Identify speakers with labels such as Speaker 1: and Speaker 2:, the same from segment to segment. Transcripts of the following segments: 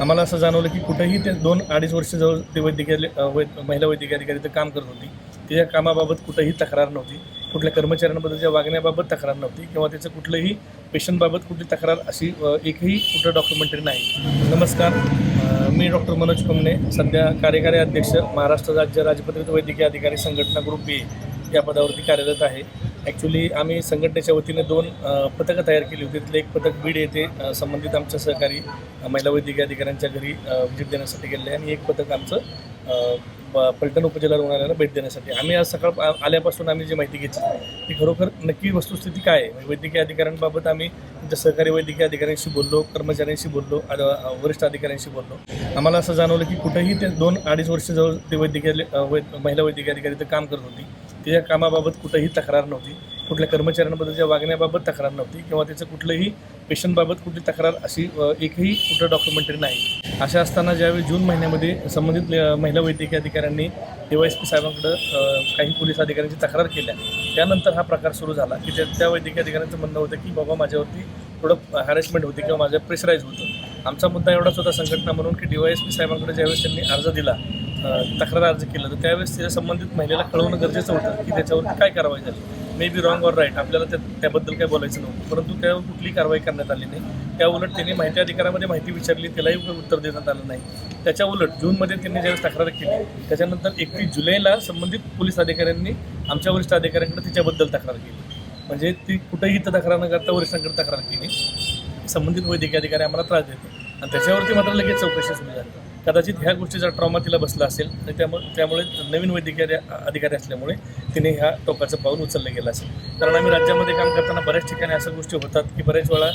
Speaker 1: आम्हाला असं जाणवलं की कुठेही ते दोन अडीच वर्ष जवळ ते वैद्यकीय वै महिला वैद्यकीय अधिकारी ते काम करत होती. तिच्या कामाबाबत कुठंही तक्रार नव्हती. कुठल्या कर्मचाऱ्यांबद्दलच्या वागण्याबाबत तक्रार नव्हती किंवा त्याचं कुठलंही पेशंटबाबत कुठली तक्रार अशी एकही कुठं डॉक्युमेंटरी नाही. नमस्कार. मी डॉक्टर मनोज कुमणे सध्या कार्यकारी अध्यक्ष महाराष्ट्र राज्य राजपत्रित वैद्यकीय अधिकारी संघटना ग्रुप बी या पदावरती कार्यरत आहे. ॲक्च्युली आम्ही संघटनेच्या वतीने दोन पथकं तयार केली होती. तिथले एक पथक बीड येथे संबंधित आमच्या सहकारी महिला वैद्यकीय अधिकाऱ्यांच्या घरी व्हिजिट देण्यासाठी गेले आणि एक पथक आमचं प- पलटण उपजिल्हा रुग्णालयाला भेट देण्यासाठी. आम्ही आज सकाळ आल्यापासून आम्ही जी माहिती घेतली ती खरोखर नक्की वस्तुस्थिती काय आहे? वैद्यकीय अधिकाऱ्यांबाबत आम्ही आमच्या सहकारी वैद्यकीय अधिकाऱ्यांशी बोललो कर्मचाऱ्यांशी बोललो वरिष्ठ अधिकाऱ्यांशी बोललो. आम्हाला असं जाणवलं की कुठेही ते दोन अडीच वर्ष जवळ ते वैद्यकीय वै महिला वैद्यकीय अधिकारी ते काम करत होती. तिच्या कामाबाबत कुठंही तक्रार नव्हती. कुठल्या कर्मचाऱ्यांबद्दलच्या वागण्याबाबत तक्रार नव्हती किंवा त्याचं कुठलंही पेशंटबाबत कुठली तक्रार अशी एकही कुठं डॉक्युमेंटरी नाही. अशा असताना ज्यावेळी जून महिन्यामध्ये संबंधित महिला वैद्यकीय अधिकाऱ्यांनी डी एस पी साहेबांकडं काही पोलीस अधिकाऱ्यांची तक्रार केल्या. त्यानंतर हा प्रकार सुरू झाला की त्या त्या वैद्यकीय अधिकाऱ्यांचं म्हणणं होतं की बाबा माझ्यावरती थोडं हॅरेसमेंट होती किंवा माझ्या प्रेशराईज होतं. आमचा मुद्दा एवढाच होता संघटना म्हणून की डी वाय एस पी साहेबांकडे ज्यावेळेस त्यांनी अर्ज दिला तक्रार अर्ज केला तर त्यावेळेस त्याच्या संबंधित महिलेला कळवणं गरजेचं होतं की त्याच्यावरती काय कारवाई झाली. May be wrong or right आपल्याला त्या त्याबद्दल काय बोलायचं नव्हतं. परंतु त्यावर कुठली कारवाई करण्यात आली नाही. त्या उलट त्यांनी माहिती अधिकारामध्ये माहिती विचारली त्यालाही उत्तर देण्यात आलं नाही. त्याच्या उलट जूनमध्ये त्यांनी ज्यावेळेस तक्रार केली त्याच्यानंतर एकतीस जुलैला संबंधित पोलीस अधिकाऱ्यांनी आमच्या वरिष्ठ अधिकाऱ्यांकडे तिच्याबद्दल तक्रार केली. म्हणजे ती कुठेही इथं तक्रार न करता वरिष्ठांकडे तक्रार केली. संबंधित वैद्यकीय अधिकारी आम्हाला त्रास देतो आणि त्याच्यावरती मात्र लगेच चौकशी सुरू झाली. कदाचित ह्या गोष्टीचा ट्रॉमा तिला बसला असेल आणि त्यामुळे त्यामुळे नवीन वैद्यकीय अधिकारी असल्यामुळे तिने ह्या टोकाचं पाऊल उचललं गेलं असेल. कारण आम्ही राज्यामध्ये काम करताना बऱ्याच ठिकाणी अशा गोष्टी होतात की बऱ्याच वेळा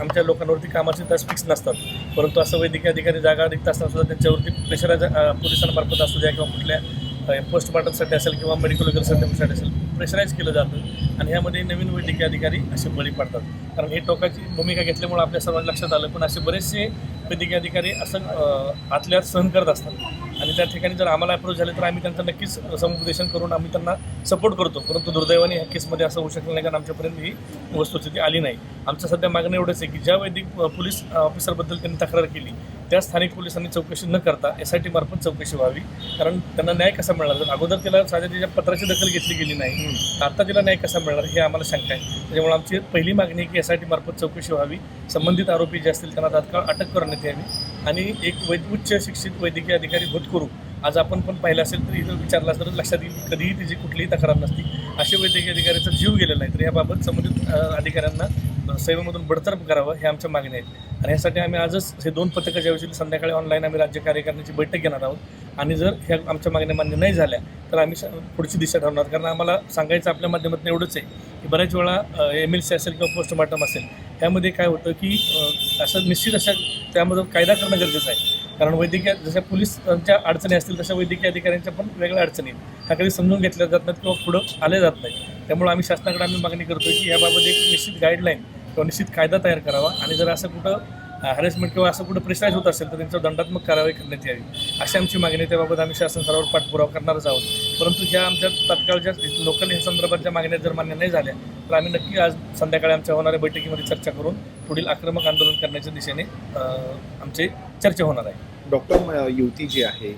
Speaker 1: आमच्या लोकांवरती कामाचे तास फिक्स नसतात. परंतु असं वैद्यकीय अधिकारी जागा रिक्त असताना सुद्धा त्यांच्यावरती प्रेशराच्या पोलिसांमार्फत असू द्या किंवा कुठल्या पोस्टमार्टमसाठी असेल किंवा मेडिकल वगैरे सर्टिफिकेट असेल प्रेशराईज केलं जातं आणि ह्यामध्ये नवीन वैद्यकीय अधिकारी असे बळी पडतात. कारण हे टोकाची भूमिका घेतल्यामुळे आपल्या सर्वांना लक्षात आलं पण असे बरेचसे वैद्यकीय अधिकारी असं आतल्या सहन करत असतात. आणि त्या ठिकाणी जर आम्हाला अप्रोच झाले तर आम्ही त्यांचं नक्कीच समुपदेशन करून आम्ही त्यांना सपोर्ट करतो. परंतु दुर्दैवाने ह्या केसमध्ये असं होऊ शकलं नाही कारण आमच्यापर्यंत ही वस्तुस्थिती आली नाही. आमचं सध्या मागणं एवढंच आहे की ज्या वैद्यक पोलीस ऑफिसरबद्दल त्यांनी तक्रार केली त्या स्थानिक पोलिसांनी चौकशी न करता एस आय टी मार्फत चौकशी व्हावी. कारण त्यांना न्याय कसा मिळणार? जर अगोदर तिला साध्या तिच्या पत्राची दखल घेतली गेली नाही आता तिला न्याय कसा मिळणार हे आम्हाला शंका आहे. त्याच्यामुळे आमची पहिली मागणी आहे की एस आय टी मार्फत चौकशी व्हावी. संबंधित आरोपी जे असतील त्यांना तात्काळ अटक करण्यात यावी. आणि एक वैद उच्च शिक्षित वैद्यकीय अधिकारी होतकरू आज आपण पण पाहिलं असेल तर इथं विचारला तर लक्षात येईल की कधीही तिची कुठलीही तक्रार नसती. असे वैद्यकीय अधिकाऱ्याचा जीव गेलेला आहे. तर याबाबत संबंधित अधिकाऱ्यांना सेवेमधून बडतर्फ करावं हे आमच्या मागण्या आहेत आणि यासाठी आम्ही आजच हे दोन पथकं ज्यावेळी संध्याकाळी ऑनलाईन आम्ही राज्य कार्यकारिणीची बैठक घेणार आहोत. आणि जर ह्या आमच्या मागण्या मान्य नाही झाल्या तर आम्ही स- पुढची दिशा ठरवणार. कारण आम्हाला सांगायचं आपल्या माध्यमातून एवढंच आहे की बऱ्याच वेळा एम एल सी असेल किंवा पोस्टमार्टम असेल ह्यामध्ये काय होतं की असं निश्चित अशा त्यामध्ये कायदा करणं गरजेचं आहे. कारण वैद्यकीय जशा पोलिसांच्या अडचणी असतील तशा वैद्यकीय अधिकाऱ्यांच्या पण वेगळ्या अडचणी आहेत. ह्या कधी समजून घेतल्या जात नाहीत किंवा पुढं आले जात नाही त्यामुळे आम्ही शासनाकडे आम्ही मागणी करतो की याबाबत एक निश्चित गाईडलाईन किंवा निश्चित कायदा तयार करावा आणि जर असं कुठं हॅरेसमेंट किंवा असं कुठं प्रेशराईज होत असेल तर त्यांच्यावर दंडात्मक कारवाई करण्यात यावी. अशी आमची मागणी त्याबाबत आम्ही शासन स्तरावर पाठपुरावा करणारच आहोत. परंतु ह्या आमच्या तात्काळच्या लोकल ह्या संदर्भातल्या मागण्या जर मान्य नाही झाल्या तर आम्ही नक्की आज संध्याकाळी आमच्या होणाऱ्या बैठकीमध्ये चर्चा करून पुढील आक्रमक आंदोलन करण्याच्या दिशेने आमची चर्चा होणार आहे.
Speaker 2: डॉक्टर युती युवती जी आहे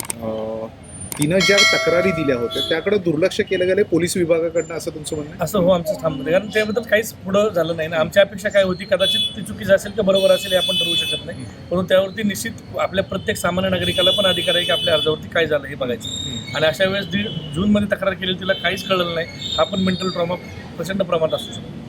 Speaker 2: तिनं ज्या तक्रारी दिल्या होत्या त्याकडे दुर्लक्ष केलं गेलं पोलीस विभागाकडनं असं तुमचं म्हणणं?
Speaker 1: असं हो आमचं थांबतं कारण त्याबद्दल काहीच पुढं झालं नाही ना. आमची अपेक्षा काय होती कदाचित ती चुकीचं असेल का बरोबर असेल हे आपण ठरवू शकत नाही. परंतु त्यावरती निश्चित आपल्या प्रत्येक सामान्य नागरिकाला पण अधिकार आहे की आपल्या अर्जावरती काय झालं हे बघायचं. आणि अशा वेळेस दीड जूनमध्ये तक्रार केली तिला काहीच कळलं नाही. हा पण मेंटल ट्रॉमा प्रचंड प्रमाणात असू शकतो.